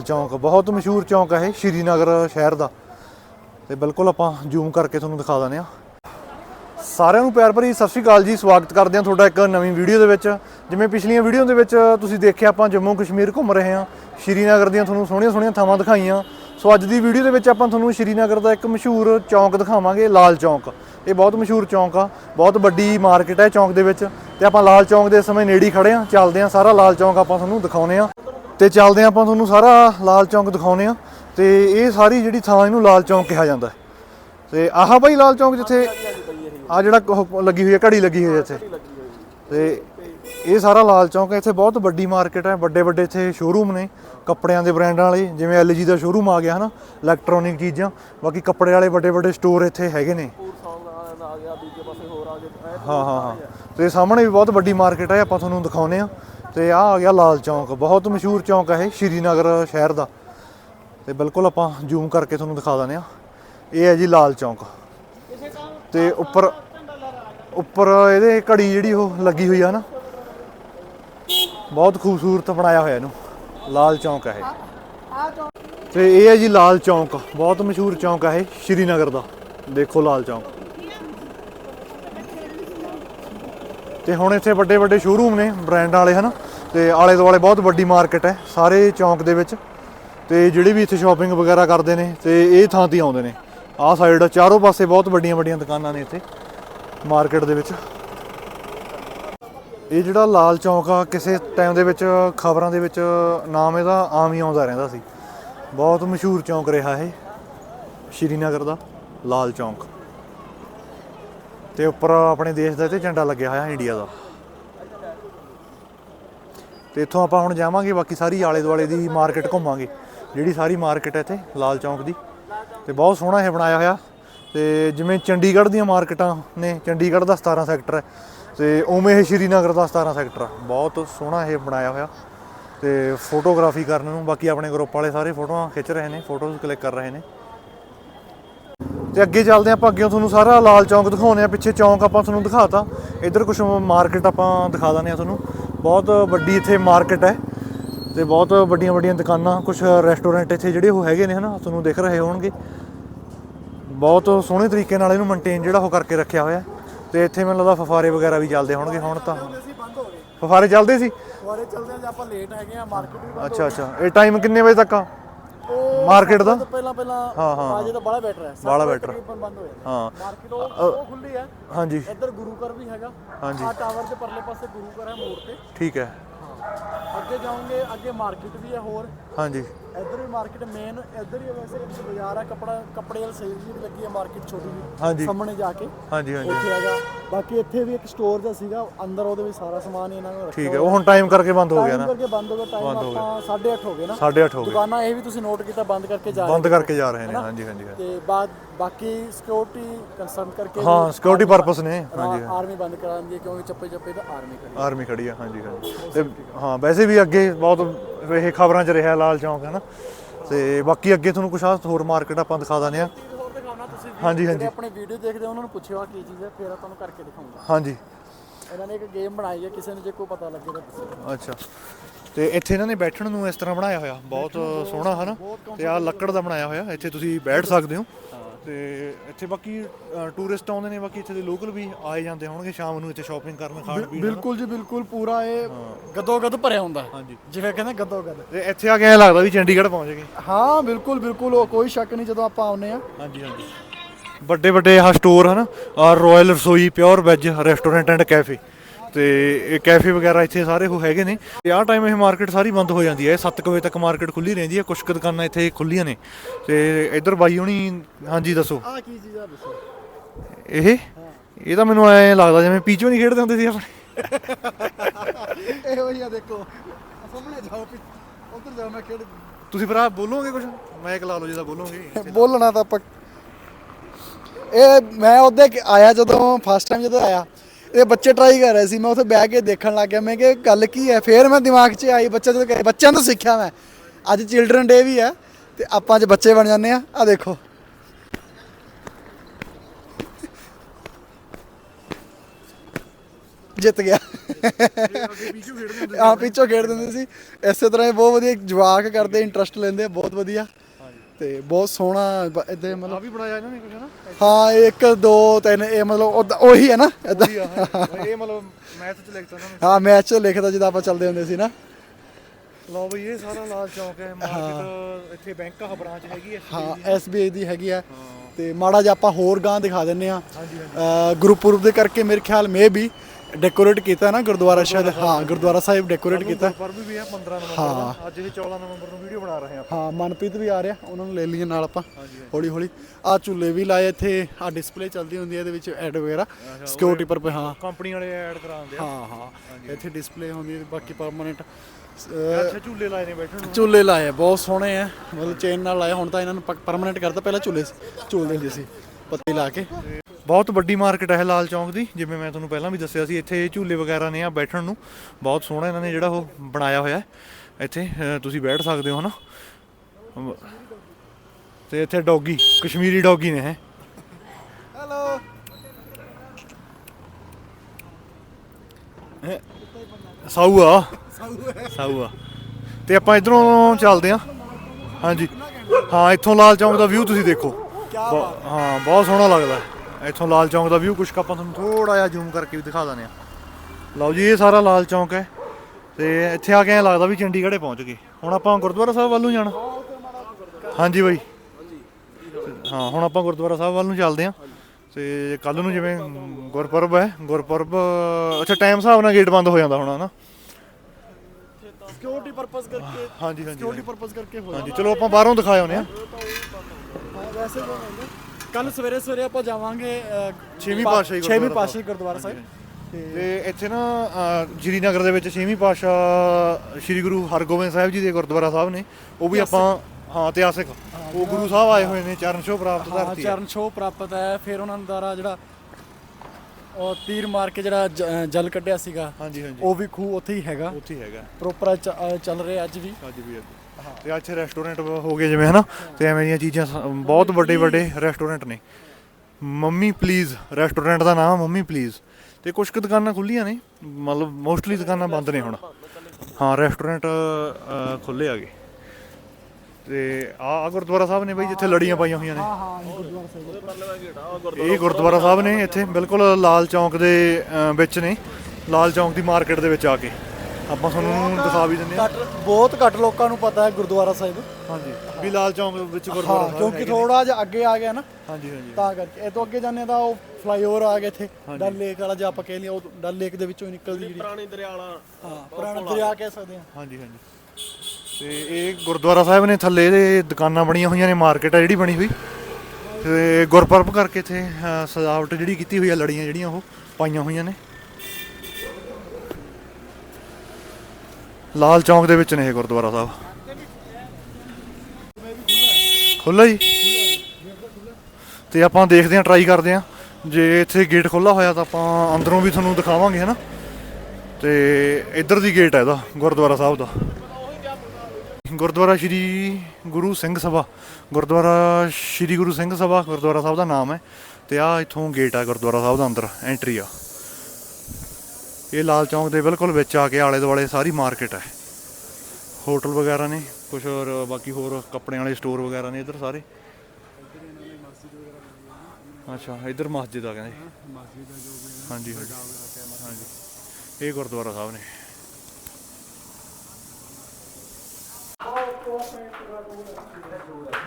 ਚੌਂਕ, ਬਹੁਤ ਮਸ਼ਹੂਰ ਚੌਂਕ ਹੈ ਇਹ, ਸ਼੍ਰੀਨਗਰ ਸ਼ਹਿਰ ਦਾ। ਤੇ ਬਿਲਕੁਲ ਆਪਾਂ ਜ਼ੂਮ ਕਰਕੇ ਤੁਹਾਨੂੰ ਦਿਖਾ ਦਿੰਦੇ ਆ। ਸਾਰਿਆਂ ਨੂੰ ਪਿਆਰ ਭਰੀ ਸਤਿ ਸ਼੍ਰੀ ਅਕਾਲ ਜੀ, ਸਵਾਗਤ ਕਰਦੇ ਹਾਂ ਤੁਹਾਡਾ ਇੱਕ ਨਵੀਂ ਵੀਡੀਓ ਦੇ ਵਿੱਚ। ਜਿਵੇਂ ਪਿਛਲੀਆਂ ਵੀਡੀਓ ਦੇ ਵਿੱਚ ਤੁਸੀਂ ਦੇਖਿਆ, ਆਪਾਂ ਜੰਮੂ ਕਸ਼ਮੀਰ ਘੁੰਮ ਰਹੇ ਹਾਂ, ਸ਼੍ਰੀਨਗਰ ਦੀਆਂ ਤੁਹਾਨੂੰ ਸੋਹਣੀਆਂ ਸੋਹਣੀਆਂ ਥਾਵਾਂ ਦਿਖਾਈਆਂ। ਸੋ ਅੱਜ ਦੀ ਵੀਡੀਓ ਦੇ ਵਿੱਚ ਆਪਾਂ ਤੁਹਾਨੂੰ ਸ਼੍ਰੀਨਗਰ ਦਾ ਇੱਕ ਮਸ਼ਹੂਰ ਚੌਂਕ ਦਿਖਾਵਾਂਗੇ, ਲਾਲ ਚੌਂਕ। ਇਹ ਬਹੁਤ ਮਸ਼ਹੂਰ ਚੌਂਕ ਆ, ਬਹੁਤ ਵੱਡੀ ਮਾਰਕੀਟ ਹੈ ਚੌਂਕ ਦੇ ਵਿੱਚ। ਤੇ ਆਪਾਂ ਲਾਲ ਚੌਂਕ ਦੇ ਸਮੇਂ ਨੇੜੇ ਹੀ ਖੜੇ ਆ ਚੱਲਦੇ ਆ ਸਾਰਾ ਲਾਲ ਚੌਂਕ ਆਪਾਂ ਤੁਹਾਨੂੰ ਦਿਖਾਉਨੇ ਆ ਤੇ ਚੱਲਦੇ ਆ ਆਪਾਂ ਤੁਹਾਨੂੰ ਸਾਰਾ ਲਾਲ ਚੌਂਕ ਦਿਖਾਉਨੇ ਆ ਤੇ ਇਹ ਸਾਰੀ ਜਿਹੜੀ ਥਾਂ ਇਹਨੂੰ ਲਾਲ ਚੌਂਕ ਕਿਹਾ ਜਾਂਦਾ ਹੈ। ਤੇ ਆਹ ਬਾਈ ਲਾਲ ਚੌਂਕ ਜਿੱਥੇ ਆ ਜਿਹੜਾ ਉਹ ਲੱਗੀ ਹੋਈ ਹੈ, ਘੜੀ ਲੱਗੀ ਹੋਈ ਹੈ ਇੱਥੇ। ਤੇ ਇਹ ਸਾਰਾ ਲਾਲ ਚੌਂਕ ਹੈ, ਇੱਥੇ ਬਹੁਤ ਵੱਡੀ ਮਾਰਕੀਟ ਹੈ, ਵੱਡੇ ਵੱਡੇ ਇੱਥੇ ਸ਼ੋਰੂਮ ਨੇ, ਕੱਪੜਿਆਂ ਦੇ ਬ੍ਰਾਂਡਾਂ ਵਾਲੇ, ਜਿਵੇਂ LG ਦਾ ਸ਼ੋਰੂਮ ਆ ਗਿਆ ਹਨਾ ਇਲੈਕਟ੍ਰੋਨਿਕ ਚੀਜ਼ਾਂ, ਬਾਕੀ ਕੱਪੜੇ ਵਾਲੇ ਵੱਡੇ ਵੱਡੇ ਸਟੋਰ ਇੱਥੇ ਹੈਗੇ ਨੇ। ਹਾਂ ਹਾਂ ਹਾਂ। ਤੇ ਸਾਹਮਣੇ ਵੀ ਬਹੁਤ ਵੱਡੀ ਮਾਰਕੀਟ ਹੈ, ਆਪਾਂ ਤੁਹਾਨੂੰ ਦਿਖਾਉਨੇ ਆ ਤੇ ਆਹ ਆ ਗਿਆ ਲਾਲ ਚੌਂਕ, ਬਹੁਤ ਮਸ਼ਹੂਰ ਚੌਂਕ ਹੈ ਇਹ, ਸ਼੍ਰੀਨਗਰ ਸ਼ਹਿਰ ਦਾ। ਤੇ ਬਿਲਕੁਲ ਆਪਾਂ ਜ਼ੂਮ ਕਰਕੇ ਤੁਹਾਨੂੰ ਦਿਖਾ ਦਿੰਦੇ ਆ ਇਹ ਹੈ ਜੀ ਲਾਲ ਚੌਂਕ। ਤੇ ਉੱਪਰ ਉੱਪਰ ਇਹਦੇ ਘੜੀ ਜਿਹੜੀ ਉਹ ਲੱਗੀ ਹੋਈ ਆ ਨਾ, ਬਹੁਤ ਖੂਬਸੂਰਤ ਬਣਾਇਆ ਹੋਇਆ ਇਹਨੂੰ। ਲਾਲ ਚੌਂਕ ਹੈ ਇਹ। ਤੇ ਇਹ ਹੈ ਜੀ ਲਾਲ ਚੌਂਕ, ਬਹੁਤ ਮਸ਼ਹੂਰ ਚੌਂਕ ਹੈ ਇਹ, ਸ਼੍ਰੀਨਗਰ ਦਾ। ਦੇਖੋ ਲਾਲ ਚੌਂਕ। ਤੇ ਹੁਣ ਇੱਥੇ ਵੱਡੇ ਵੱਡੇ ਸ਼ੋਰੂਮ ਨੇ ਬ੍ਰਾਂਡਾਂ ਵਾਲੇ, ਹਨਾ? ਤੇ ਆਲੇ ਦੁਆਲੇ ਬਹੁਤ ਵੱਡੀ ਮਾਰਕੀਟ ਹੈ, ਸਾਰੇ ਚੌਂਕ ਦੇ ਵਿੱਚ। ਤੇ ਜਿਹੜੇ ਵੀ ਇੱਥੇ ਸ਼ਾਪਿੰਗ ਵਗੈਰਾ ਕਰਦੇ ਨੇ, ਤੇ ਇਹ ਥਾਂ ਤੇ ਆਉਂਦੇ ਨੇ। ਆਹ ਸਾਈਡ ਚਾਰੋਂ ਪਾਸੇ ਬਹੁਤ ਵੱਡੀਆਂ ਵੱਡੀਆਂ ਦੁਕਾਨਾਂ ਨੇ ਇੱਥੇ ਮਾਰਕੀਟ ਦੇ ਵਿੱਚ। ਇਹ ਜਿਹੜਾ ਲਾਲ ਚੌਂਕ ਆ, ਕਿਸੇ ਟਾਈਮ ਦੇ ਵਿੱਚ, ਖਬਰਾਂ ਦੇ ਵਿੱਚ ਨਾਮ ਇਹਦਾ ਆਮ ਹੀ ਆਉਂਦਾ ਰਹਿੰਦਾ ਸੀ। ਬਹੁਤ ਮਸ਼ਹੂਰ ਚੌਂਕ ਰਿਹਾ ਇਹ, ਸ਼੍ਰੀਨਗਰ ਦਾ ਲਾਲ ਚੌਂਕ। ਤੇ ਉੱਪਰ ਆਪਣੇ ਦੇਸ਼ ਦਾ ਤੇ ਝੰਡਾ ਲੱਗਿਆ ਹੋਇਆ ਇੰਡੀਆ ਦਾ। ਤੇ ਇੱਥੋਂ ਆਪਾਂ ਹੁਣ ਜਾਵਾਂਗੇ, ਬਾਕੀ ਸਾਰੀ ਆਲੇ ਦੁਆਲੇ ਦੀ ਮਾਰਕੀਟ ਘੁੰਮਾਂਗੇ, ਜਿਹੜੀ ਸਾਰੀ ਮਾਰਕੀਟ ਹੈ ਇੱਥੇ, ਲਾਲ ਚੌਂਕ ਦੀ। ਤੇ ਬਹੁਤ ਸੋਹਣਾ ਇਹ ਬਣਾਇਆ ਹੋਇਆ। ਤੇ ਜਿਵੇਂ ਚੰਡੀਗੜ੍ਹ ਦੀਆਂ ਮਾਰਕੀਟਾਂ ਨੇ, ਚੰਡੀਗੜ੍ਹ ਦਾ 17 ਸੈਕਟਰ ਹੈ, ਤੇ ਉਵੇਂ ਇਹ ਸ਼੍ਰੀਨਗਰ ਦਾ 17 ਸੈਕਟਰ ਆ ਬਹੁਤ ਸੋਹਣਾ ਇਹ ਬਣਾਇਆ ਹੋਇਆ। ਤੇ ਫੋਟੋਗ੍ਰਾਫੀ ਕਰਨ ਨੂੰ ਬਾਕੀ ਆਪਣੇ ਗਰੁੱਪ ਵਾਲੇ ਸਾਰੇ ਫੋਟੋਆਂ ਖਿੱਚ ਰਹੇ ਨੇ, ਫੋਟੋਜ਼ ਕਲਿੱਕ ਕਰ ਰਹੇ ਨੇ। ਤੇ ਅੱਗੇ ਚੱਲਦੇ ਆਪਾਂ ਅੱਗੇ ਤੁਹਾਨੂੰ ਸਾਰਾ ਲਾਲ ਚੌਂਕ ਦਿਖਾਉਨੇ ਆ ਪਿੱਛੇ ਚੌਂਕ ਆਪਾਂ ਤੁਹਾਨੂੰ ਦਿਖਾਤਾ। ਇੱਧਰ ਕੁਝ ਮਾਰਕੀਟ ਆਪਾਂ ਦਿਖਾ ਦਿੰਦੇ ਆ ਤੁਹਾਨੂੰ। ਬਹੁਤ ਵੱਡੀ ਇੱਥੇ ਮਾਰਕੀਟ ਹੈ ਤੇ ਬਹੁਤ ਵੱਡੀਆਂ ਵੱਡੀਆਂ ਦੁਕਾਨਾਂ ਕੁਝ ਰੈਸਟੋਰੈਂਟ ਇੱਥੇ ਜਿਹੜੇ ਉਹ ਹੈਗੇ ਨੇ ਹਨਾ ਤੁਹਾਨੂੰ ਦਿਖ ਰਹੇ ਹੋਣਗੇ। ਬਹੁਤ ਸੋਹਣੇ ਤਰੀਕੇ ਨਾਲ ਇਹਨੂੰ ਮੇਨਟੇਨ ਜਿਹੜਾ ਉਹ ਕਰਕੇ ਰੱਖਿਆ ਹੋਇਆ। ਤੇ ਇੱਥੇ ਮੈਨੂੰ ਲੱਗਦਾ ਫਫਾਰੇ ਵਗੈਰਾ ਵੀ ਚੱਲਦੇ ਹੋਣਗੇ ਹੁਣ ਤਾਂ। ਫਫਾਰੇ ਚੱਲਦੇ ਸੀ? ਦੁਆਰੇ ਚੱਲਦੇ ਆ ਜੇ ਆਪਾਂ ਲੇਟ ਹੈਗੇ ਆ ਮਾਰਕੀਟ ਵੀ ਅੱਛਾ ਅੱਛਾ। ਇਹ ਟਾਈਮ ਕਿੰਨੇ ਵਜੇ ਤੱਕ ਆ? ਮਾਰਕੀਟ ਦਾ? ਪਹਿਲਾਂ ਪਹਿਲਾਂ ਹਾਂ, ਹਾਂ। ਅਜੇ ਤਾਂ ਬੜਾ ਬੈਟਰ ਹੈ। ਤਕਰੀਬਨ ਬੰਦ ਹੋ ਜਾਂਦਾ ਹਾਂ। ਮਾਰਕੀਟ ਉਹ ਉਹ ਖੁੱਲੀ ਹੈ। ਹਾਂਜੀ। ਇੱਧਰ ਗੁਰੂ ਘਰ ਵੀ ਹੈਗਾ। ਹਾਂਜੀ। ਆ ਟਾਵਰ ਦੇ ਪਰਲੇ ਪਾਸੇ ਗੁਰੂ ਘਰ ਹੈ ਮੋੜ ਤੇ। ਠੀਕ ਹੈ। ਅੱਗੇ ਜਾਓਗੇ ਅੱਗੇ ਮਾਰਕੀਟ ਵੀ ਹੈ ਹੋਰ। ਹਾਂਜੀ। ਇੱਧਰ ਵੀ ਮਾਰਕੀਟ ਮੇਨ ਇੱਧਰ ਹੀ ਹੈ ਵੈਸੇ ਇੱਕ ਬਾਜ਼ਾਰ ਹੈ ਕਪੜਾ ਕੱਪੜੇ ਵਾਲੀ ਸੇਲ ਵੀ ਲੱਗੀ ਹੈ ਮਾਰਕੀਟ ਛੋਟੀ ਹਾਂਜੀ। ਜਿਹੀ ਸਾਹਮਣੇ ਜਾ ਕੇ। ਹਾਂਜੀ ਹਾਂਜੀ। ਉੱਥੇ ਹੈਗਾ। ਬਾਕੀ ਇੱਥੇ ਵੀ ਇੱਕ ਸਟੋਰ ਜਿਹਾ ਸੀਗਾ ਅੰਦਰ ਉਹਦੇ ਵਿੱਚ ਸਾਰਾ ਸਮਾਨ ਇਹਨਾਂ ਨੇ ਰੱਖਿਆ ਠੀਕ ਹੈ ਉਹ ਹੁਣ ਟਾਈਮ ਕਰਕੇ ਬੰਦ ਹੋ ਗਿਆ ਟਾਈਮ ਨਾ। ਕਰਕੇ ਬੰਦ ਹੋ ਗਿਆ ਟਾਈਮ ਆਪਾਂ 8:30 ਹੋ ਗਏ ਨਾ। 8:30 ਹੋ ਗਏ। ਦੁਕਾਨਾਂ ਇਹ ਵੀ ਤੁਸੀਂ ਨੋਟ ਕੀਤਾ ਬੰਦ ਕਰਕੇ ਜਾ ਰਹੇ ਬੰਦ ਕਰਕੇ ਜਾ ਰਹੇ ਨੇ ਹਾਂਜੀ ਹਾਂਜੀ ਹਾਂਜੀ। ਤੇ ਬਾਅਦ ਬਾਕੀ ਸਿਕਿਉਰਿਟੀ ਕੰਸਰਨ ਕਰਕੇ ਹਾਂ ਸਿਕਿਉਰਿਟੀ ਪਰਪਸ ਨੇ ਹਾਂਜੀ ਆਰਮੀ ਬੰਦ ਕਰਾਉਣਗੇ ਹੈ ਕਿਉਂਕਿ ਚੱਪੇ ਚੱਪੇ ਤਾਂ ਆਰਮੀ ਖੜੀ ਆਰਮੀ ਖੜੀ ਆ ਹਾਂਜੀ ਹਾਂਜੀ। ਤੇ ਹਾਂ ਵੈਸੇ ਵੀ ਅੱਗੇ ਬਹੁਤ ਇਹ ਖਬਰਾਂ 'ਚ ਰਿਹਾ ਲਾਲ ਚੌਂਕ ਹੈ ਨਾ? ਤੇ ਬਾਕੀ ਅੱਗੇ ਤੁਹਾਨੂੰ ਕੁਛ ਆ ਹੋਰ ਮਾਰਕੀਟ ਆਪਾਂ ਦਿਖਾ ਦਿੰਦੇ ਆ ਹਾਂਜੀ, ਹਾਂਜੀ। ਆਪਣੇ ਵੀਡੀਓ ਦੇਖਦੇ ਹੋ ਉਹਨਾਂ ਨੂੰ ਪੁੱਛਿਓ ਆ ਕੀ ਚੀਜ਼ ਹੈ ਫਿਰ ਤੁਹਾਨੂੰ ਕਰਕੇ ਦਿਖਾਉਂਗਾ। ਹਾਂਜੀ। ਇਹਨਾਂ ਨੇ ਇੱਕ ਗੇਮ ਬਣਾਈ ਹੈ ਕਿਸੇ ਨੂੰ ਜੇ ਕੋਈ ਪਤਾ ਲੱਗੇ ਤਾਂ ਦੱਸੋ। ਅੱਛਾ। ਤੇ ਇੱਥੇ ਇਹਨਾਂ ਨੇ ਬੈਠਣ ਨੂੰ ਇਸ ਤਰ੍ਹਾਂ ਬਣਾਇਆ ਹੋਇਆ ਬਹੁਤ ਸੋਹਣਾ ਹਨਾ ਤੇ ਆਹ ਲੱਕੜ ਦਾ ਬਣਾਇਆ ਹੋਇਆ ਇੱਥੇ ਤੁਸੀਂ ਬੈਠ ਸਕਦੇ ਹੋ। ਤੇ ਇੱਥੇ ਬਾਕੀ ਟੂਰਿਸਟ ਆਉਂਦੇ ਨੇ ਬਾਕੀ ਇੱਥੇ ਦੇ ਲੋਕਲ ਵੀ ਆਏ ਜਾਂਦੇ ਹੋਣਗੇ ਸ਼ਾਮ ਨੂੰ ਇੱਥੇ ਸ਼ਾਪਿੰਗ ਕਰਨ ਖਾਣ ਪੀਣ। ਬਿਲਕੁਲ ਜੀ ਬਿਲਕੁਲ ਪੂਰਾ ਇਹ ਗਦੋ ਗਦ ਭਰਿਆ ਹੁੰਦਾ। ਹਾਂਜੀ। ਜਿਵੇਂ ਕਹਿੰਦੇ ਗਦੋ ਗਦ ਤੇ ਇੱਥੇ ਆ ਕੇ ਐਂ ਲੱਗਦਾ ਵੀ ਚੰਡੀਗੜ੍ਹ ਪਹੁੰਚ ਗਏ। ਹਾਂ ਬਿਲਕੁਲ ਬਿਲਕੁਲ ਉਹ ਕੋਈ ਸ਼ੱਕ ਨਹੀਂ ਜਦੋਂ ਆਪਾਂ ਆਉਨੇ ਆ ਹਾਂਜੀ ਹਾਂਜੀ। ਵੱਡੇ ਵੱਡੇ ਆਹ ਸਟੋਰ ਹਨ? ਆ royal Rasoi pure veg restaurant and cafe ਤੇ ਇਹ ਕੈਫੇ ਵਗੈਰਾ ਇੱਥੇ ਸਾਰੇ ਉਹ ਹੈਗੇ ਨੇ। ਤੇ ਆਹ ਟਾਈਮ ਇਹ ਮਾਰਕੀਟ ਸਾਰੀ ਬੰਦ ਹੋ ਜਾਂਦੀ ਹੈ। 7 ਵਜੇ ਤੱਕ ਮਾਰਕੀਟ ਖੁੱਲੀ ਰਹਿੰਦੀ ਹੈ। ਕੁਝ ਕੁ ਦੁਕਾਨਾਂ ਇੱਥੇ ਖੁੱਲੀਆਂ ਨੇ। ਤੇ ਇੱਧਰ ਬਾਈ ਹੁਣੀ ਹਾਂਜੀ ਦੱਸੋ। ਆ ਕੀ ਚੀਜ਼ ਆ ਦੱਸੋ। ਇਹ? ਇਹ ਤਾਂ ਮੈਨੂੰ ਐ ਲੱਗਦਾ ਜਿਵੇਂ ਪੀਚੋ ਨਹੀਂ ਖੇਡਦੇ ਹੁੰਦੇ ਸੀ ਆਪਣੇ। ਇਹੋ ਹੀ ਆ ਦੇਖੋ। ਸਾਹਮਣੇ ਜਾਓ ਉਧਰ ਜਾਓ ਮੈਂ ਖੇਡ ਤੁਸੀਂ ਭਰਾ ਬੋਲੋਗੇ ਕੁਝ ਮੈਂ ਇੱਕ ਲਾ ਲਓ ਜਿਹਦਾ ਬੋਲੋਗੇ। ਬੋਲਣਾ ਤਾਂ ਆਪਾਂ ਇਹ ਮੈਂ ਉਹਦੇ ਆਇਆ ਜਦੋਂ ਫਸਟ ਟਾਈਮ ਜਦੋਂ ਆਇਆ। ਇਹ ਬੱਚੇ ਟਰਾਈ ਕਰ ਰਹੇ ਸੀ ਮੈਂ ਉੱਥੇ ਬਹਿ ਕੇ ਦੇਖਣ ਲੱਗ ਗਿਆ ਮੈਂ ਕਿ ਗੱਲ ਕੀ ਹੈ? ਫੇਰ ਮੈਂ ਦਿਮਾਗ 'ਚ ਆਈ ਬੱਚਾ ਜਦੋਂ ਕਹੇ ਬੱਚਿਆਂ ਤੋਂ ਸਿੱਖਿਆ ਮੈਂ। ਅੱਜ ਚਿਲਡਰਨ ਡੇ ਵੀ ਹੈ ਤੇ ਆਪਾਂ ਅੱਜ ਬੱਚੇ ਬਣ ਜਾਂਦੇ ਆ ਆ ਦੇਖੋ। ਜਿੱਤ ਗਿਆ। ਅੱਗੇ ਪਿੱਛੇ ਖੇਡਦੇ ਹੁੰਦੇ ਸੀ। ਇਸੇ ਤਰ੍ਹਾਂ ਹੀ ਬਹੁਤ ਵਧੀਆ ਜਵਾਕ ਕਰਦੇ ਇੰਟਰਸਟ ਲੈਂਦੇ ਬਹੁਤ ਵਧੀਆ। ਤੇ ਬਹੁਤ ਸੋਹਣਾ ਇਦਾਂ ਆ ਮਤਲਬ ਵੀ ਬਣਾਇਆ ਇਹਨਾਂ ਨੇ ਕੁਝ ਨਾ ਹਾਂ 1 2 3 ਇਹ ਮਤਲਬ ਉੱਦਾਂ- ਉਹੀ ਹੈ ਨਾ ਏਦਾਂ ਵਧੀਆ ਹੈ। ਇਹ ਮਤਲਬ ਮੈਥ ਚ ਲਿਖਤਾ ਉਹਨਾਂ ਨੇ। ਹਾਂ ਮੈਚ ਚ ਲਿਖਦਾ ਜਿੱਦਾਂ ਆਪਾਂ ਚੱਲਦੇ ਹੁੰਦੇ ਸੀ ਨਾ। ਲਓ ਬਈ ਇਹ ਸਾਰਾ ਲਾਲ ਚੌਕ ਹੈ ਮਾਰਕੀਟ ਇੱਥੇ ਬੈਂਕ ਆ ਬ੍ਰਾਂਚ ਹੈਗੀ ਹੈ ਹਾਂ SBI ਦੀ। ਹੈਗੀ ਆ ਹਾਂ। ਤੇ ਮਾੜਾ ਜਿਹਾ ਆਪਾਂ ਹੋਰ ਗਾਂ ਦਿਖਾ ਦਿੰਨੇ ਆ ਹਾਂਜੀ ਹਾਂਜੀ। ਗੁਰਪੁਰਬ ਦੇ ਕਰਕੇ ਮੇਰੇ ਖਿਆਲ ਮੇ ਵੀ ਡੈਕੋਰੇਟ ਕੀਤਾ ਨਾ ਗੁਰਦੁਆਰਾ ਸ਼ਾਇਦ ਹਾਂ ਗੁਰਦੁਆਰਾ ਸਾਹਿਬ ਡੈਕੋਰੇਟ ਕੀਤਾ ਪਰ ਵੀ ਹੈ 15 ਨਵੰਬਰ ਹਾਂ। ਦਾ ਅੱਜ ਇਹ 14 ਨਵੰਬਰ ਨੂੰ ਵੀਡੀਓ ਬਣਾ ਰਹੇ ਹਾਂ ਹਾਂ ਮਨਪ੍ਰੀਤ ਵੀ ਆ ਰਿਹਾ ਉਹਨਾਂ ਨੂੰ ਲੈ ਲਈਏ ਨਾਲ ਆਪਾਂ ਹੌਲੀ ਹੌਲੀ ਆ ਝੂਲੇ ਵੀ ਲਾਏ ਇੱਥੇ ਆ ਡਿਸਪਲੇ ਚੱਲਦੀ ਹੁੰਦੀ ਹੈ ਇਹਦੇ ਵਿੱਚ ਐਡ ਵਗੈਰਾ ਸਿਕਿਉਰਿਟੀ ਪਰ ਹਾਂ। ਕੰਪਨੀ ਵਾਲੇ ਐਡ ਕਰਾਉਂਦੇ ਆ। ਹਾਂ ਹਾਂ। ਇੱਥੇ ਡਿਸਪਲੇ ਹੁੰਦੀ ਹੈ ਬਾਕੀ ਪਰਮਨੈਂਟ ਅੱਛਾ ਝੂਲੇ ਲਾਏ ਨੇ ਬੈਠਣ ਨੂੰ। ਝੂਲੇ ਲਾਏ ਆ, ਬਹੁਤ ਸੋਹਣੇ ਆ। ਮਤਲਬ ਚੇਨ ਨਾਲ ਲਾਏ ਹੁਣ ਤਾਂ ਇਹਨਾਂ ਨੂੰ ਪਰਮਨੈਂਟ ਕਰਤਾ ਪਹਿਲਾਂ ਝੂਲੇ ਝੂਲਦੇ ਹੁੰਦੇ ਸੀ ਪੱਤੀ ਲਾ ਕੇ। ਬਹੁਤ ਵੱਡੀ ਮਾਰਕੀਟ ਹੈ ਲਾਲ ਚੌਂਕ ਦੀ ਜਿਵੇਂ ਮੈਂ ਤੁਹਾਨੂੰ ਪਹਿਲਾਂ ਵੀ ਦੱਸਿਆ ਸੀ ਇੱਥੇ ਝੂਲੇ ਵਗੈਰਾ ਨੇ ਆ ਬੈਠਣ ਨੂੰ। ਬਹੁਤ ਸੋਹਣਾ ਇਹਨਾਂ ਨੇ ਜਿਹੜਾ ਉਹ ਬਣਾਇਆ ਹੋਇਆ ਹੈ। ਇੱਥੇ ਤੁਸੀਂ ਬੈਠ ਸਕਦੇ ਹੋ ਹਨਾ। ਤੇ ਇੱਥੇ ਡੌਗੀ ਕਸ਼ਮੀਰੀ ਡੌਗੀ ਨੇ ਹੈ ਹੈਲੋ ਸਾਊ ਆ। ਸਾਊ ਆ। ਤੇ ਆਪਾਂ ਇਧਰੋਂ ਚੱਲਦੇ ਆ ਹਾਂਜੀ। ਹਾਂ ਇੱਥੋਂ ਲਾਲ ਚੌਂਕ ਦਾ ਵਿਊ ਤੁਸੀਂ ਦੇਖੋ। ਹਾਂ। ਬਹੁਤ ਸੋਹਣਾ ਲੱਗਦਾ। ਹੈ। ਇੱਥੋਂ ਲਾਲ ਚੌਂਕ ਦਾ ਵਿਊ ਕੁਛ ਆਪਾਂ ਤੁਹਾਨੂੰ ਥੋੜਾ ਜਿਹਾ ਜ਼ੂਮ ਕਰਕੇ ਵੀ ਦਿਖਾ ਦਿੰਦੇ ਆ ਲਓ ਜੀ ਇਹ ਸਾਰਾ ਲਾਲ ਚੌਂਕ ਹੈ ਤੇ ਇੱਥੇ ਆ ਕੇ ਐਂ ਲੱਗਦਾ ਵੀ ਚੰਡੀਗੜ੍ਹੇ ਪਹੁੰਚ ਗਏ। ਹੁਣ ਆਪਾਂ ਗੁਰਦੁਆਰਾ ਸਾਹਿਬ ਵੱਲ ਨੂੰ ਜਾਣਾ। ਹਾਂਜੀ ਬਾਈ। ਹਾਂ ਹੁਣ ਆਪਾਂ ਗੁਰਦੁਆਰਾ ਸਾਹਿਬ ਵੱਲ ਨੂੰ ਚੱਲਦੇ ਆ ਤੇ ਕੱਲ ਨੂੰ ਜਿਵੇਂ ਗੁਰਪੁਰਬ ਹੈ ਗੁਰਪੁਰਬ ਅੱਛਾ ਟਾਈਮ ਹਿਸਾਬ ਨਾਲ ਗੇਟ ਬੰਦ ਹੋ ਜਾਂਦਾ ਹੋਣਾ ਨਾ ਸਿਕਿਉਰਿਟੀ ਪਰਪਸ ਕਰਕੇ ਹਾਂਜੀ ਹਾਂਜੀ ਸਿਕਿਉਰਿਟੀ ਪਰਪਸ ਕਰਕੇ ਹੋ ਹਾਂਜੀ ਚਲੋ ਆਪਾਂ ਬਾਹਰੋਂ ਦਿਖਾ ਆਉਂਦੇ ਆ ਵੈਸੇ ਕੱਲ ਸਵੇਰੇ ਸਵੇਰੇ ਆਪਾਂ ਜਾਵਾਂਗੇ ਛੇਵੀਂ ਪਾਤਸ਼ਾਹੀ ਛੇਵੀਂ ਗੁਰਦੁਆਰਾ ਪਾਤਸ਼ਾਹੀ ਗੁਰਦੁਆਰਾ ਸਾਹਿਬ। ਤੇ ਤੇ ਇੱਥੇ ਨਾ ਅ, ਜੀਰੀਨਗਰ ਦੇ ਵਿੱਚ ਛੇਵੀਂ ਪਾਤਸ਼ਾਹ ਸ੍ਰੀ ਗੁਰੂ ਹਰਗੋਬਿੰਦ ਸਾਹਿਬ ਜੀ ਦੇ ਗੁਰਦੁਆਰਾ ਸਾਹਿਬ ਨੇ ਉਹ ਵੀ ਆਪਾਂ ਹਾਂ ਇਤਿਹਾਸਿਕ। ਉਹ ਗੁਰੂ ਸਾਹਿਬ ਆਏ ਹੋਏ ਨੇ ਚਰਨ ਛੋਹ ਪ੍ਰਾਪਤ ਹਾਂ ਧਰਤੀ ਹੈ। ਚਰਨ ਛੋਹ ਪ੍ਰਾਪਤ ਹੈ ਫਿਰ ਉਹਨਾਂ ਦਾ ਜਿਹੜਾ ਉਹ ਤੀਰ ਮਾਰ ਕੇ ਜਿਹੜਾ ਜ- ਜਲ ਕੱਢਿਆ ਸੀਗਾ ਹਾਂਜੀ ਹਾਂਜੀ। ਉਹ ਵੀ ਖੂਹ ਉੱਥੇ ਹੀ ਹੈਗਾ। ਉੱਥੇ ਹੀ ਹੈਗਾ। ਪ੍ਰੋਪਰ ਚੱਲ ਰਿਹਾ ਅੱਜ ਵੀ। ਅੱਜ ਵੀ ਅੱਜ ਤੇ ਇੱਥੇ ਰੈਸਟੋਰੈਂਟ ਹੋ ਗਏ ਜਿਵੇਂ ਹਨਾ? ਤੇ ਐਵੇਂ ਦੀਆਂ ਚੀਜ਼ਾਂ ਸ- ਬਹੁਤ ਵੱਡੇ ਵੱਡੇ ਰੈਸਟੋਰੈਂਟ ਨੇ। ਮੰਮੀ ਪਲੀਜ਼ ਰੈਸਟੋਰੈਂਟ ਦਾ ਨਾਮ ਮੰਮੀ ਪਲੀਜ਼ ਤੇ ਕੁਝ ਕੁ ਦੁਕਾਨਾਂ ਖੁੱਲੀਆਂ ਨੇ ਮਤਲਬ ਮੋਸਟਲੀ ਦੁਕਾਨਾਂ ਬੰਦ ਨੇ ਹੁਣ। ਹਾਂ ਰੈਸਟੋਰੈਂਟ ਖੁੱਲੇ ਆਗੇ ਤੇ ਆ ਆ ਗੁਰਦੁਆਰਾ ਸਾਹਿਬ ਨੇ ਬਈ ਜਿੱਥੇ ਲੜੀਆਂ ਪਾਈਆਂ ਹੋਈਆਂ ਨੇ। ਹਾਂ ਹਾਂ ਗੁਰਦੁਆਰਾ ਸਾਹਿਬ। ਇਹ ਗੁਰਦੁਆਰਾ ਸਾਹਿਬ ਨੇ ਇੱਥੇ ਬਿਲਕੁਲ ਲਾਲ ਚੌਂਕ ਦੇ ਅ, ਵਿੱਚ ਨੇ। ਲਾਲ ਚੌਂਕ ਦੀ ਮਾਰਕੀਟ ਦੇ ਵਿੱਚ ਆ ਕੇ। ਆਪਾਂ ਤੁਹਾਨੂੰ ਦਿਖਾ ਵੀ ਦਿੰਦੇ ਹਾਂ। ਘੱਟ ਬਹੁਤ ਘੱਟ ਲੋਕਾਂ ਨੂੰ ਪਤਾ ਹੈ ਗੁਰਦੁਆਰਾ ਸਾਹਿਬ। ਹਾਂਜੀ। ਵੀ ਲਾਲ ਚੌਂਕ ਵਿੱਚ ਗੁਰਦੁਆਰਾ ਹਾਂ ਸਾਹਿਬ ਕਿਉਂਕਿ ਹੈਗੇ ਨੇ। ਥੋੜਾ ਜਿਹਾ ਅੱਗੇ ਆ ਗਿਆ ਨਾ ਹਾਂਜੀ ਹਾਂਜੀ। ਤਾਂ ਕਰਕੇ। ਇਹ ਤੋਂ ਅੱਗੇ ਜਾਂਦੇ ਤਾਂ ਉਹ ਫਲਾਈਓਵਰ ਆ ਗਿਆ ਇੱਥੇ। ਡਲ ਲੇਕ ਵਾਲਾ ਜੇ ਆਪਾਂ ਕਹਿ ਲਈਏ ਉਹ ਡਲ ਲੇਕ ਦੇ ਵਿੱਚੋਂ ਹੀ ਨਿਕਲਦੀ ਜਿਹੜੀ। ਪੁਰਾਣੀ ਦਰਿਆ ਵਾਲਾ ਹਾਂ ਪੁਰਾਣਾ ਦਰਿਆ ਕਹਿ ਸਕਦੇ ਹਾਂ। ਹਾਂਜੀ ਹਾਂਜੀ। ਤੇ ਇਹ ਗੁਰਦੁਆਰਾ ਸਾਹਿਬ ਨੇ ਥੱਲੇ ਇਹਦੇ ਦੁਕਾਨਾਂ ਬਣੀਆਂ ਹੋਈਆਂ ਨੇ ਮਾਰਕੀਟ ਆ ਜਿਹੜੀ ਬਣੀ ਹੋਈ। ਤੇ ਗੁਰਪੁਰਬ ਕਰਕੇ ਇੱਥੇ ਅ, ਸਜਾਵਟ ਜਿਹੜੀ ਕੀਤੀ ਹੋਈ ਆ ਲੜੀਆਂ ਜਿਹੜੀਆਂ ਉਹ ਪਾਈਆਂ ਹੋਈਆਂ ਨੇ। ਲਾਲ ਚੌਂਕ ਦੇ ਵਿੱਚ ਨੇ ਇਹ ਗੁਰਦੁਆਰਾ ਸਾਹਿਬ। ਖੁੱਲਾ ਜੀ? ਤੇ ਆਪਾਂ ਦੇਖਦੇ ਹਾਂ ਟਰਾਈ ਕਰਦੇ ਹਾਂ। ਜੇ ਇੱਥੇ ਗੇਟ ਖੁੱਲਾ ਹੋਇਆ ਤਾਂ ਆਪਾਂ ਅੰਦਰੋਂ ਵੀ ਤੁਹਾਨੂੰ ਦਿਖਾਵਾਂਗੇ, ਹਨਾ? ਤੇ ਇੱਧਰ ਦੀ ਗੇਟ ਹੈ ਇਹਦਾ, ਗੁਰਦੁਆਰਾ ਸਾਹਿਬ ਦਾ। ਗੁਰਦੁਆਰਾ ਸ਼੍ਰੀ ਗੁਰੂ ਸਿੰਘ ਸਭਾ। ਗੁਰਦੁਆਰਾ ਸ਼੍ਰੀ ਗੁਰੂ ਸਿੰਘ ਸਭਾ, ਗੁਰਦੁਆਰਾ ਸਾਹਿਬ ਦਾ ਨਾਮ ਹੈ। ਤੇ ਆ ਇੱਥੋਂ ਗੇਟ ਆ ਗੁਰਦੁਆਰਾ ਸਾਹਿਬ ਦਾ ਅੰਦਰ ਐਂਟਰੀ ਆ। ਇਹ ਲਾਲ ਚੌਂਕ ਦੇ ਬਿਲਕੁਲ ਵਿੱਚ ਆ ਕੇ ਆਲੇ ਦੁਆਲੇ ਸਾਰੀ ਮਾਰਕੀਟ ਹੈ। ਹੋਟਲ ਵਗੈਰਾ ਨੇ ਕੁਝ ਹੋਰ, ਬਾਕੀ ਹੋਰ ਕੱਪੜਿਆਂ ਵਾਲੇ ਸਟੋਰ ਵਗੈਰਾ ਨੇ ਇੱਧਰ ਸਾਰੇ। ਅੱਛਾ, ਇੱਧਰ ਮਸਜਿਦ ਆ ਕਹਿੰਦੇ। ਹਾਂਜੀ ਹਾਂਜੀ ਹਾਂਜੀ। ਇਹ ਗੁਰਦੁਆਰਾ ਸਾਹਿਬ ਨੇ।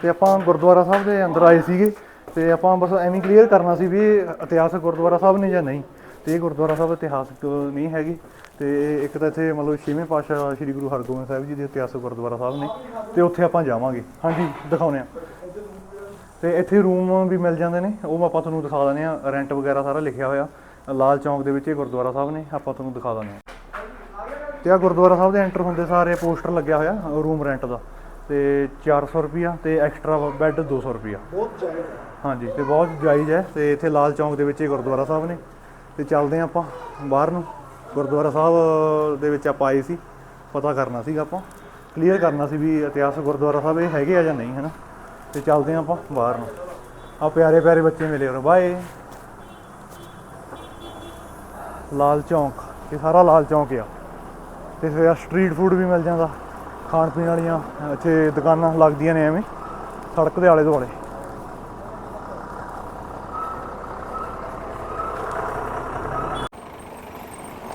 ਤੇ ਆਪਾਂ ਗੁਰਦੁਆਰਾ ਸਾਹਿਬ ਦੇ ਅੰਦਰ ਆਏ ਸੀਗੇ ਤੇ ਆਪਾਂ ਬਸ ਐਵੇਂ ਕਲੀਅਰ ਕਰਨਾ ਸੀ ਵੀ ਇਤਿਹਾਸ ਗੁਰਦੁਆਰਾ ਸਾਹਿਬ ਨੇ ਜਾਂ ਨਹੀਂ। ਤੇ ਇਹ ਗੁਰਦੁਆਰਾ ਸਾਹਿਬ ਇਤਿਹਾਸਕ ਨਹੀਂ ਹੈਗੀ ਤੇ ਇੱਕ ਤਾਂ ਇੱਥੇ ਮਤਲਬ ਛੇਵੇਂ ਪਾਤਸ਼ਾਹ ਸ੍ਰੀ ਗੁਰੂ ਹਰਗੋਬਿੰਦ ਸਾਹਿਬ ਜੀ ਦੇ ਇਤਿਹਾਸਕ ਗੁਰਦੁਆਰਾ ਸਾਹਿਬ ਨੇ ਤੇ ਉੱਥੇ ਆਪਾਂ ਜਾਵਾਂਗੇ। ਹਾਂਜੀ ਦਿਖਾਉਨੇ ਆ ਤੇ ਇੱਥੇ ਰੂਮ ਵੀ ਮਿਲ ਜਾਂਦੇ ਨੇ ਉਹ ਆਪਾਂ ਤੁਹਾਨੂੰ ਦਿਖਾ ਦਿੰਦੇ ਆ ਰੈਂਟ ਵਗੈਰਾ ਸਾਰਾ ਲਿਖਿਆ ਹੋਇਆ। ਲਾਲ ਚੌਂਕ ਦੇ ਵਿੱਚ ਇਹ ਗੁਰਦੁਆਰਾ ਸਾਹਿਬ ਨੇ ਆਪਾਂ ਤੁਹਾਨੂੰ ਦਿਖਾ ਦਿੰਦੇ ਆ ਤੇ ਆ ਗੁਰਦੁਆਰਾ ਸਾਹਿਬ ਦੇ ਐਂਟਰ ਹੁੰਦੇ ਸਾਰੇ ਪੋਸਟਰ ਲੱਗਿਆ ਹੋਇਆ ਰੂਮ ਰੈਂਟ ਦਾ। ਤੇ 400 ਰੁਪਿਆ ਤੇ ਐਕਸਟਰਾ ਬੈੱਡ 200 ਰੁਪਿਆ ਬਹੁਤ ਜਾਇਜ਼ ਹਾਂਜੀ ਤੇ ਬਹੁਤ ਜਾਇਜ਼ ਹੈ। ਤੇ ਇੱਥੇ ਲਾਲ ਚੌਂਕ ਦੇ ਵਿੱਚ ਇਹ ਗੁਰਦੁਆਰਾ ਸਾਹਿਬ ਨੇ। ਤੇ ਚੱਲਦੇ ਹਾਂ ਆਪਾਂ ਬਾਹਰ ਨੂੰ। ਗੁਰਦੁਆਰਾ ਸਾਹਿਬ ਦੇ ਵਿੱਚ ਆਪਾਂ ਆਏ ਸੀ। ਪਤਾ ਕਰਨਾ ਸੀਗਾ ਆਪਾਂ। ਕਲੀਅਰ ਕਰਨਾ ਸੀ ਵੀ ਇਤਿਹਾਸ ਗੁਰਦੁਆਰਾ ਸਾਹਿਬ ਇਹ ਹੈਗੇ ਆ ਜਾਂ ਨਹੀਂ ਹੈ ਨਾ ਤੇ ਚੱਲਦੇ ਹਾਂ ਆਪਾਂ ਬਾਹਰ ਨੂੰ। ਆ ਪਿਆਰੇ ਪਿਆਰੇ ਬੱਚੇ ਮਿਲੇ ਹੋਰ ਬਾਏ। ਲਾਲ ਚੌਂਕ। ਇਹ ਸਾਰਾ ਲਾਲ ਚੌਂਕ ਆ। ਤੇ ਫਿਰ ਸਟਰੀਟ ਫੂਡ ਵੀ ਮਿਲ ਜਾਂਦਾ। ਖਾਣ ਪੀਣ ਵਾਲੀਆਂ ਇੱਥੇ ਦੁਕਾਨਾਂ ਲੱਗਦੀਆਂ ਨੇ ਐਵੇਂ। ਸੜਕ ਦੇ ਆਲੇ ਦੁਆਲੇ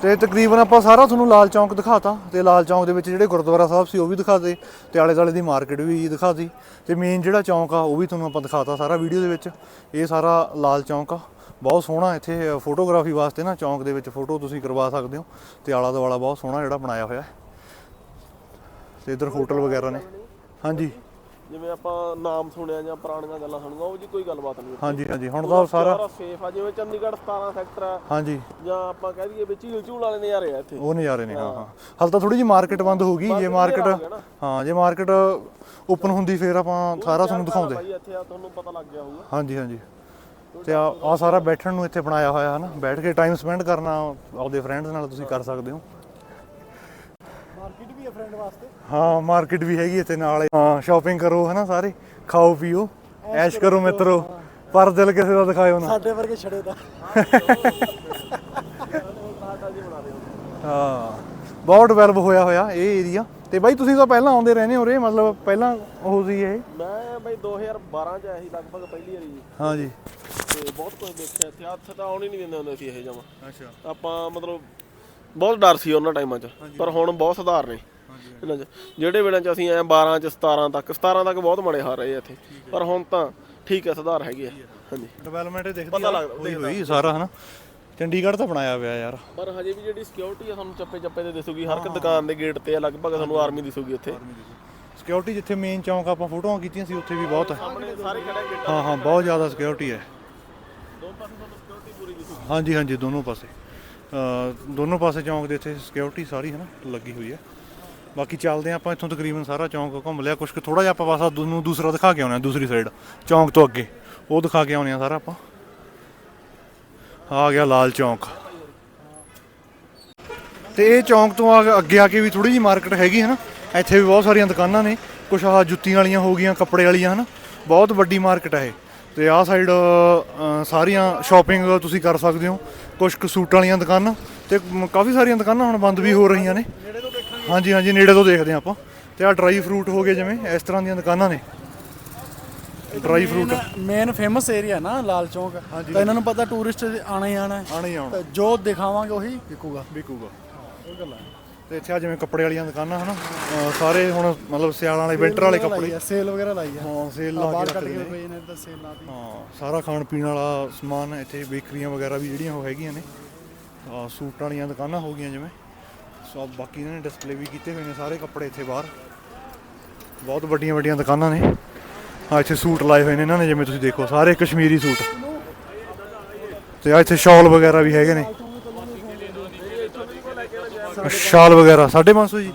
ਤੇ ਤਕਰੀਬਨ ਆਪਾਂ ਸਾਰਾ ਤੁਹਾਨੂੰ ਲਾਲ ਚੌਂਕ ਦਿਖਾਤਾ ਤੇ ਲਾਲ ਚੌਂਕ ਦੇ ਵਿੱਚ ਜਿਹੜੇ ਗੁਰਦੁਆਰਾ ਸਾਹਿਬ ਸੀ ਉਹ ਵੀ ਦਿਖਾਤੇ ਤੇ ਆਲੇ ਦੁਆਲੇ ਦੀ ਮਾਰਕੀਟ ਵੀ ਦਿਖਾਤੀ ਤੇ ਮੇਨ ਜਿਹੜਾ ਚੌਂਕ ਆ ਉਹ ਵੀ ਤੁਹਾਨੂੰ ਆਪਾਂ ਦਿਖਾਤਾ ਸਾਰਾ ਵੀਡੀਓ ਦੇ ਵਿੱਚ। ਇਹ ਸਾਰਾ ਲਾਲ ਚੌਂਕ ਆ। ਬਹੁਤ ਸੋਹਣਾ ਇੱਥੇ ਫੋਟੋਗ੍ਰਾਫੀ ਵਾਸਤੇ ਨਾ ਚੌਂਕ ਦੇ ਵਿੱਚ ਫੋਟੋ ਤੁਸੀਂ ਕਰਵਾ ਸਕਦੇ ਹੋ ਤੇ ਆਲਾ ਦੁਆਲਾ ਬਹੁਤ ਸੋਹਣਾ ਜਿਹੜਾ ਬਣਾਇਆ ਹੋਇਆ ਹੈ। ਤੇ ਇਧਰ ਹੋਟਲ ਵਗੈਰਾ ਨੇ। ਹਾਂਜੀ। ਜਿਵੇਂ ਆਪਾਂ ਨਾਮ ਸੁਣਿਆ ਜਾਂ ਪੁਰਾਣੀਆਂ ਗੱਲਾਂ ਸੁਣੀਆਂ ਉਹ ਜੀ ਕੋਈ ਗੱਲਬਾਤ ਨਹੀਂ। ਹਾਂਜੀ ਹਾਂਜੀ ਹੁਣ ਤਾਂ ਸਾਰਾ ਸੇਫ ਆ ਜਿਵੇਂ ਚੰਡੀਗੜ੍ਹ 17 ਸੈਕਟਰ ਆ ਹਾਂਜੀ। ਜਾਂ ਆਪਾਂ ਕਹਿ ਦਈਏ ਵੀ ਝੀਲ ਝੂਲ ਵਾਲੇ ਨਜ਼ਾਰੇ ਆ ਇੱਥੇ। ਉਹ ਨਜ਼ਾਰੇ ਨੇ ਹਾਂ ਹਾਂ। ਹਾਲ ਤਾਂ ਥੋੜੀ ਜਿਹੀ ਮਾਰਕੀਟ ਬੰਦ ਹੋ ਗਈ ਜੇ ਮਾਰਕੀਟ ਹੋ ਜੇ ਮਾਰਕੀਟ ਓਪਨ ਹੁੰਦੀ ਫੇਰ ਆਪਾਂ ਸਾਰਾ ਤੁਹਾਨੂੰ ਦਿਖਾਉਂਦੇ। ਭਾਈ ਇੱਥੇ ਆ ਤੁਹਾਨੂੰ ਪਤਾ ਲੱਗ ਗਿਆ ਹੋਊਗਾ। ਹਾਂਜੀ ਹਾਂਜੀ। ਤੇ ਆ ਆ ਸਾਰਾ ਬੈਠਣ ਨੂੰ ਇੱਥੇ ਬਣਾਇਆ ਹੋਇਆ ਹੈ ਨਾ ਬੈਠ ਕੇ ਟਾਈਮ ਸਪੈਂਡ ਕਰਨਾ ਆਪਦੇ ਫਰੈਂਡਸ ਨਾਲ ਤੁਸੀਂ ਕਰ ਸਕਦੇ ਹੋ। ਮਾਰਕੀਟ ਵੀ ਹੈ ਫਰੈਂਡ ਵਾਸਤੇ। ਹਾਂ ਮਾਰਕੀਟ ਵੀ ਹੈਗੀ ਇੱਥੇ ਨਾਲ ਹੀ। ਹਾਂ ਸ਼ਾਪਿੰਗ ਕਰੋ ਹਨਾ ਸਾਰੇ ਖਾਓ ਪੀਓ ਐਸ਼ ਕਰੋ ਮਿੱਤਰੋ। ਪਰ ਦਿਲ ਕਿਸੇ ਦਾ ਦਿਖਾਇਓ ਨਾ। ਸਾਡੇ ਵਰਗੇ ਛੜੇ ਦਾ ਹਾਂ ਬਹੁਤ ਡਿਵੈਲਪ ਹੋਇਆ ਹੋਇਆ ਇਹ ਏਰੀਆ ਤੇ ਬਾਈ ਤੁਸੀਂ ਤਾਂ ਪਹਿਲਾਂ ਆਉਂਦੇ ਰਹਿੰਦੇ ਹੋ ਰੇ ਮਤਲਬ ਪਹਿਲਾਂ ਉਹ ਸੀ ਇਹ। ਮੈਂ ਬਈ 2012 ਚ ਆਇਆ ਸੀ ਲਗਭਗ ਪਹਿਲੀ ਵਾਰੀ। ਜੀ। ਹਾਂਜੀ ਤੇ ਬਹੁਤ ਕੁਝ ਦੇਖਿਆ ਇੱਥੇ ਹੱਥ ਤਾਂ ਆਉਣ ਹੀ ਨਹੀਂ ਦਿੰਦੇ ਹੁੰਦੇ ਸੀ ਇਹ ਜਮਾ। ਅੱਛਾ। ਆਪਾਂ ਮਤਲਬ ਬਹੁਤ ਡਰ ਸੀ ਉਹਨਾਂ ਟਾਈਮਾਂ 'ਚ ਪਰ ਹੁਣ ਬਹੁਤ ਸੁਧਾਰ ਨੇ। ਇਹਨਾਂ 'ਚ ਜਿਹੜੇ ਵੇਲੇ 'ਚ ਅਸੀਂ ਆਏ 12 ਚ 17 ਤੱਕ 17 ਤੱਕ ਬਹੁਤ ਮਾੜੇ ਹਾਲ ਰਹੇ ਆ ਇੱਥੇ। ਪਰ ਹੁਣ ਤਾਂ ਠੀਕ ਹੈ ਸੁਧਾਰ ਹੈਗੇ ਆ। ਹਾਂਜੀ। ਡਿਵੈਲਪਮੈਂਟ ਦਿਖਦੀ ਪਤਾ ਲੱਗਦਾ, ਹੋਈ ਹੋਈ ਸਾਰਾ ਹਨਾ? ਚੰਡੀਗੜ੍ਹ ਤਾਂ ਬਣਾਇਆ ਹੋਇਆ ਯਾਰ। ਪਰ ਹਜੇ ਵੀ ਜਿਹੜੀ ਸਿਕਿਉਰਿਟੀ ਆ ਤੁਹਾਨੂੰ ਚੱਪੇ ਚੱਪੇ ਤੇ ਦਿਸੂਗੀ। ਹਰ ਇੱਕ ਦੁਕਾਨ ਦੇ ਗੇਟ ਤੇ ਆ ਲਗਭਗ ਤੁਹਾਨੂੰ ਆਰਮੀ ਦਿਸੂਗੀ ਉੱਥੇ। ਸਿਕਿਉਰਿਟੀ ਜਿੱਥੇ ਮੇਨ ਚੌਂਕ ਆਪਾਂ ਫੋਟੋਆਂ ਕੀਤੀਆਂ ਸੀ ਉੱਥੇ ਵੀ ਬਹੁਤ ਹੈ ਸਾਹਮਣੇ ਸਾਰੇ ਖੜੇ ਗੇਟ ਹਾਂ ਹਾਂ ਬਹੁਤ ਜ਼ਿਆਦਾ ਸਿਕਿਉਰਿਟੀ ਹੈ। ਦੋ ਪਾਸੇ ਤੁਹਾਨੂੰ ਸਿਕਿਉਰਿਟੀ ਪੂਰੀ ਦਿਸੂਗੀ। ਹਾਂਜੀ ਹਾਂਜੀ ਦੋਨੋਂ ਪਾਸੇ। ਅ ਦੋਨੋਂ ਪਾਸੇ ਚੌਂਕ ਦੇ ਇੱਥੇ ਸਿਕਿਉਰਿਟੀ ਸਾਰੀ ਹੈ ਨਾ ਲੱਗੀ ਹੋਈ ਹੈ। ਬਾਕੀ ਚੱਲਦੇ ਹਾਂ ਆਪਾਂ ਇੱਥੋਂ ਤਕਰੀਬਨ ਸਾਰਾ ਚੌਂਕ ਘੁੰਮ ਲਿਆ ਕੁਝ ਥੋੜਾ ਜਿਹਾ ਆਪਾਂ ਪਾਸਾ ਨੂੰ ਦੂਸਰਾ ਦਿਖਾ ਕੇ ਆਉਣਾ ਦੂਸਰੀ ਸਾਈਡ ਚੌਂਕ ਤੋਂ ਅੱਗੇ। ਉਹ ਦਿਖਾ ਕੇ ਆਉਣੇ ਆ ਸਾਰਾ ਆਪਾਂ। ਆ ਗਿਆ ਲਾਲ ਚੌਂਕ। ਤੇ ਇਹ ਚੌਂਕ ਤੋਂ ਆ- ਅੱਗੇ ਆ ਕੇ ਵੀ ਥੋੜੀ ਜਿਹੀ ਮਾਰਕੀਟ ਹੈਗੀ ਹੈ ਨਾ, ਇੱਥੇ ਵੀ ਬਹੁਤ ਸਾਰੀਆਂ ਦੁਕਾਨਾਂ ਨੇ। ਕੁਛ ਆਹ ਜੁੱਤੀਆਂ ਵਾਲੀਆਂ ਹੋ ਗਈਆਂ, ਕੱਪੜੇ ਵਾਲੀਆਂ, ਹਨ। ਬਹੁਤ ਵੱਡੀ ਮਾਰਕੀਟ ਹੈ ਇਹ। ਤੇ ਆਹ ਸਾਈਡ ਸਾਰੀਆਂ ਸ਼ਾਪਿੰਗ ਤੁਸੀਂ ਕਰ ਸਕਦੇ ਹੋ। ਕੁਝ ਕੁ ਸੂਟਾਂ ਵਾਲੀਆਂ ਦੁਕਾਨਾਂ ਤੇ ਕਾਫੀ ਸਾਰੀਆਂ ਦੁਕਾਨਾਂ ਹੁਣ ਬੰਦ ਵੀ ਹੋ ਰਹੀਆਂ ਨੇ। ਹਾਂਜੀ ਹਾਂਜੀ ਨੇੜੇ ਤੋਂ ਦੇਖਦੇ ਹਾਂ ਆਪਾਂ। ਤੇ ਆਹ ਡਰਾਈ ਫਰੂਟ ਹੋ ਗਏ ਜਿਵੇਂ ਇਸ ਤਰ੍ਹਾਂ ਦੀਆਂ ਦੁਕਾਨਾਂ ਨੇ। Dry fruit main famous area ਨਾ ਲਾਲ ਚੌਂਕ। ਤਾਂ ਇਹਨਾਂ ਨੂੰ ਪਤਾ ਟੂਰਿਸਟ ਆਣਾ ਹੀ ਆਣਾ ਆਣਾ ਹੀ ਜੋ ਦਿਖਾਵਾਂਗੇ ਉਹੀ ਵਿਕੂਗਾ। ਵਿਕੂਗਾ। ਤੇ ਇੱਥੇ ਆ ਜਿਵੇਂ ਕੱਪੜੇ ਵਾਲੀਆਂ ਦੁਕਾਨਾਂ ਹਨ? ਸਾਰੇ ਹੁਣ ਮਤਲਬ ਸਿਆਲਾਂ ਵਾਲੇ ਵਿੰਟਰ ਵਾਲੇ ਕੱਪੜੇ। ਸੇਲ ਵਗੈਰਾ ਲਾਈ ਹੈ ਹਾਂ ਸੇਲ ਲਾ ਕੇ ਰੱਖਦੇ ਨੇ ਪਈ ਨੇ ਤਾਂ ਸੇਲ ਲਾਤੀ ਹਾਂ ਸਾਰਾ ਖਾਣ ਪੀਣ ਵਾਲਾ ਸਮਾਨ ਇੱਥੇ ਬੇਕਰੀਆਂ ਵਗੈਰਾ ਵੀ ਜਿਹੜੀਆਂ ਉਹ ਹੈਗੀਆਂ ਨੇ। ਆ ਸੂਟਾਂ ਵਾਲੀਆਂ ਦੁਕਾਨਾਂ ਹੋ ਗਈਆਂ ਜਿਵੇਂ। ਸੋ ਬਾਕੀ ਇਹਨਾਂ ਨੇ ਡਿਸਪਲੇ ਵੀ ਕੀਤੇ ਹੋਏ ਨੇ ਸਾਰੇ ਕੱਪੜੇ ਇੱਥੇ ਬਾਹਰ। ਬਹੁਤ ਵੱਡੀਆਂ ਵੱਡੀਆਂ ਦੁਕਾਨਾਂ ਨੇ। ਆ ਇੱਥੇ ਸੂਟ ਲਾਏ ਹੋਏ ਨੇ ਇਹਨਾਂ ਨੇ, ਜਿਵੇਂ ਤੁਸੀਂ ਦੇਖੋ, ਸਾਰੇ ਕਸ਼ਮੀਰੀ ਸੂਟ। ਤੇ ਆ ਇੱਥੇ ਸ਼ਾਲ ਵਗੈਰਾ ਵੀ ਹੈਗੇ ਨੇ। ਸ਼ਾਲ ਵਗੈਰਾ 550 ਜੀ।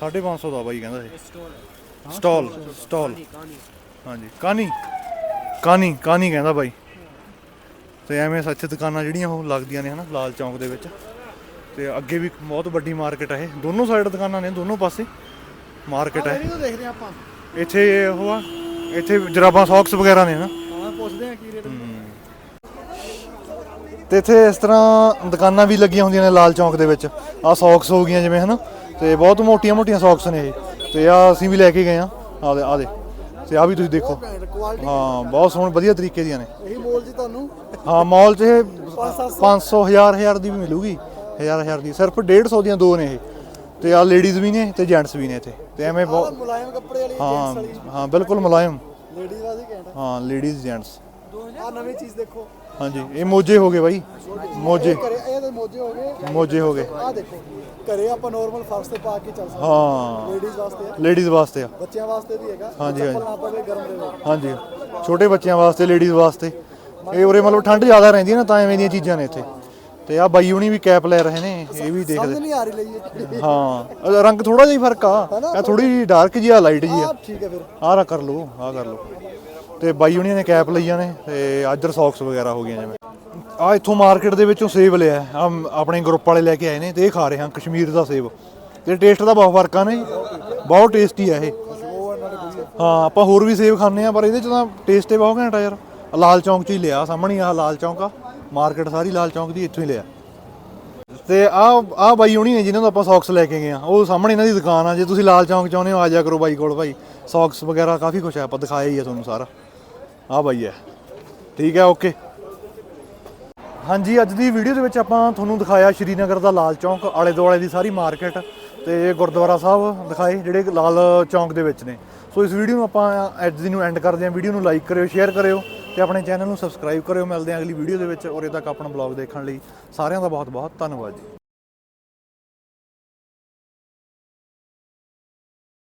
550 ਦਾ ਬਾਈ ਕਹਿੰਦਾ ਇਹ। Stall stall. ਹਾਂਜੀ, ਕਾਨੀ। ਕਾਨੀ ਕਾਨੀ ਕਹਿੰਦਾ ਬਾਈ। ਤੇ ਐਵੇਂ ਸੱਚ ਦੁਕਾਨਾਂ ਜਿਹੜੀਆਂ ਉਹ ਲੱਗਦੀਆਂ ਨੇ ਹਨਾ, ਲਾਲ ਚੌਂਕ ਦੇ ਵਿੱਚ। ਤੇ ਅੱਗੇ ਵੀ ਬਹੁਤ ਵੱਡੀ ਮਾਰਕੀਟ ਹੈ ਦੋਨੋਂ ਸਾਈਡ ਦੁਕਾਨਾਂ ਨੇ ਦੋਨੋਂ ਪਾਸੇ ਮਾਰਕੀਟ ਹੈ ਦੇਖਦੇ ਆਪਾਂ। ਇੱਥੇ ਉਹ ਆ ਇੱਥੇ ਜਰਾਬਾਂ ਸੌਕਸ ਵਗੈਰਾ ਨੇ ਹਾਂ ਪੁੱਛਦੇ ਹਾਂ ਕੀ ਰੇਟ ਤੇ ਇੱਥੇ ਇਸ ਤਰ੍ਹਾਂ ਦੁਕਾਨਾਂ ਵੀ ਲੱਗੀਆਂ ਹੁੰਦੀਆਂ ਨੇ ਲਾਲ ਚੌਂਕ ਦੇ ਵਿੱਚ। ਆ ਸੌਕਸ ਹੋ ਗਈਆਂ ਜਿਵੇਂ ਹਨਾ। ਤੇ ਬਹੁਤ ਮੋਟੀਆਂ ਮੋਟੀਆਂ ਸੌਕਸ ਨੇ ਇਹ। ਤੇ ਆ ਅਸੀਂ ਵੀ ਲੈ ਕੇ ਗਏ ਆ ਆ ਦੇ ਆ ਦੇ। ਤੇ ਆ ਵੀ ਤੁਸੀਂ ਦੇਖੋ। ਹਾਂ ਬਹੁਤ ਸੋਹਣੇ ਵਧੀਆ ਤਰੀਕੇ ਦੀਆਂ ਨੇ। ਇਹੀ ਮੋਲ ਜੀ ਤੁਹਾਨੂੰ? ਹਾਂ ਮਾਲ 'ਚ ਇਹ ਪੰਜ-ਸੱਤ 500 1000 1000 ਦੀ ਵੀ ਮਿਲੂਗੀ। 1000 1000 ਦੀ ਸਿਰਫ 150 ਦੀਆਂ ਦੋ ਨੇ ਇਹ। ਤੇ ਆ ਲੇਡੀਜ਼ ਵੀ ਨੇ ਤੇ ਜੈਂਟਸ ਵੀ ਨੇ ਇੱਥੇ। ਤੇ ਐਵੇਂ ਬਹੁਤ ਮੁਲਾਇਮ ਕੱਪੜੇ ਵਾਲੀ ਹਾਂ ਹਾਂ ਬਿਲਕੁਲ ਮੁਲਾਇਮ। ਲੇਡੀਜ਼ ਵਾਲੀ ਘੈਂਟ ਹਾਂ ਲੇਡੀਜ਼ ਜੈਂਟਸ ਆ ਨਵੀਂ ਚੀਜ਼ ਦੇਖੋ। ਹਾਂਜੀ ਇਹ ਮੋਜੇ ਹੋ ਗਏ ਬਾਈ। ਮੋਜੇ। ਇਹ ਤਾਂ ਮੋਜੇ ਹੋ ਗਏ। ਮੋਜੇ ਹੋ ਗਏ। ਆ ਦੇਖੋ ਘਰੇ ਆਪਾਂ ਨਾਰਮਲ ਫਰਸ਼ ਤੇ ਪਾ ਕੇ ਚੱਲ ਸਕਦੇ ਹਾਂ। ਲੇਡੀਜ਼ ਵਾਸਤੇ ਆ। ਲੇਡੀਜ਼ ਵਾਸਤੇ ਆ। ਬੱਚਿਆਂ ਵਾਸਤੇ ਵੀ ਹੈਗਾ। ਹਾਂਜੀ, ਵਿੱਚ ਹਾਂਜੀ। ਛੋਟੇ ਬੱਚਿਆਂ ਵਾਸਤੇ ਲੇਡੀਜ਼ ਵਾਸਤੇ। ਇਹ ਉਰੇ ਮਤਲਬ ਠੰਡ ਜ਼ਿਆਦਾ ਰਹਿੰਦੀ ਹੈ ਨਾ ਤਾਂ ਐਵੇਂ ਦੀਆਂ ਚੀਜ਼ਾਂ ਨੇ ਇੱਥੇ। ਤੇ ਆ ਬਾਈ ਹੁਣੀ ਵੀ ਕੈਪ ਲੈ ਰਹੇ ਨੇ ਇਹ ਵੀ ਸਮਝ ਦੇਖਦੇ ਨਹੀਂ ਆ ਰਹੀ ਲਈਏ ਹਾਂ ਰੰਗ ਥੋੜਾ ਜਿਹਾ ਹੀ ਫ਼ਰਕ ਆ। ਇਹ ਥੋੜੀ ਜਿਹੀ ਡਾਰਕ ਜਿਹੀ ਆ ਲਾਈਟ ਜਿਹੀ ਆ। ਆ ਠੀਕ ਹੈ ਫਿਰ। ਆਹ ਰਾ ਕਰ ਲਓ ਆਹ ਕਰ ਲਓ। ਤੇ ਬਾਈ ਹੁਣੀਆਂ ਨੇ ਕੈਪ ਲਈਆਂ ਨੇ ਤੇ ਆਜਰ ਸੌਕਸ ਵਗੈਰਾ ਹੋ ਗਈਆਂ ਜਿਵੇਂ ਆ ਇੱਥੋਂ ਮਾਰਕੀਟ ਦੇ ਵਿੱਚੋਂ ਸੇਬ ਲਿਆ ਆ ਆਪਣੇ ਗਰੁੱਪ ਵਾਲੇ ਲੈ ਕੇ ਆਏ ਨੇ ਤੇ ਇਹ ਖਾ ਰਹੇ ਹਾਂ ਕਸ਼ਮੀਰ ਦਾ ਸੇਬ ਤੇ ਟੇਸਟ ਦਾ ਬਹੁਤ ਫ਼ਰਕ ਆ ਨੇ ਬਹੁਤ ਟੇਸਟੀ ਆ ਇਹ। ਹਾਂ ਆਪਾਂ ਹੋਰ ਵੀ ਸੇਬ ਖਾਂਦੇ ਆ ਪਰ ਇਹਦੇ ਚ ਤਾਂ ਟੇਸਟ ਹੀ ਬਹੁਤ ਘੈਂਟ ਆ ਯਾਰ। ਆਹ ਲਾਲ ਚੌਂਕ ਚ ਹੀ ਲਿਆ ਸਾਹਮਣੇ ਆਹ ਲਾਲ ਚੌਂਕ ਆ। ਮਾਰਕੀਟ ਸਾਰੀ ਲਾਲ ਚੌਂਕ ਦੀ ਇੱਥੋਂ ਹੀ ਲਿਆ। ਤੇ ਆ ਆ ਬਾਈ ਹੋਣੀ ਨੇ ਜਿਨ੍ਹਾਂ ਤੋਂ ਆਪਾਂ ਸੌਕਸ ਲੈ ਕੇ ਗਏ ਆ। ਉਹ ਸਾਹਮਣੇ ਇਹਨਾਂ ਦੀ ਦੁਕਾਨ ਆ। ਜੇ ਤੁਸੀਂ ਲਾਲ ਚੌਂਕ ਚਾਹੁੰਦੇ ਹੋ, ਆ ਜਾ ਕਰੋ ਬਾਈ ਕੋਲ ਭਾਈ ਸੌਕਸ ਵਗੈਰਾ ਕਾਫੀ ਕੁਛ ਹੈ ਆਪਾਂ ਦਿਖਾਇਆ ਹੀ ਆ ਤੁਹਾਨੂੰ ਸਾਰਾ। ਆ ਬਾਈ ਹੈ ਠੀਕ ਹੈ ਓਕੇ। ਹਾਂਜੀ, ਅੱਜ ਦੀ ਵੀਡੀਓ ਦੇ ਵਿੱਚ ਆਪਾਂ ਤੁਹਾਨੂੰ ਦਿਖਾਇਆ ਸ਼੍ਰੀਨਗਰ ਦਾ ਲਾਲ ਚੌਂਕ, ਆਲੇ ਦੁਆਲੇ ਦੀ ਸਾਰੀ ਮਾਰਕੀਟ ਤੇ ਗੁਰਦੁਆਰਾ ਸਾਹਿਬ ਦਿਖਾਏ, ਜਿਹੜੇ ਲਾਲ ਚੌਂਕ ਦੇ ਵਿੱਚ ਨੇ। ਸੋ ਇਸ ਵੀਡੀਓ ਨੂੰ ਆਪਾਂ ਅੱਜ ਦੀ ਨੂੰ ਐਂਡ ਕਰਦੇ ਹਾਂ। ਵੀਡੀਓ ਨੂੰ ਲਾਈਕ ਕਰਿਓ ਸ਼ੇਅਰ ਕਰਿਓ। ਤੇ ਆਪਣੇ ਚੈਨਲ ਨੂੰ ਸਬਸਕ੍ਰਾਈਬ ਕਰਿਓ, ਮਿਲਦੇ ਹਾਂ ਅਗਲੀ ਵੀਡੀਓ ਦੇ ਵਿੱਚ, ਔਰ ਇਹ ਤੱਕ ਆਪਣਾ ਬਲੌਗ ਦੇਖਣ ਲਈ ਸਾਰਿਆਂ ਦਾ ਬਹੁਤ ਬਹੁਤ ਧੰਨਵਾਦ ਜੀ।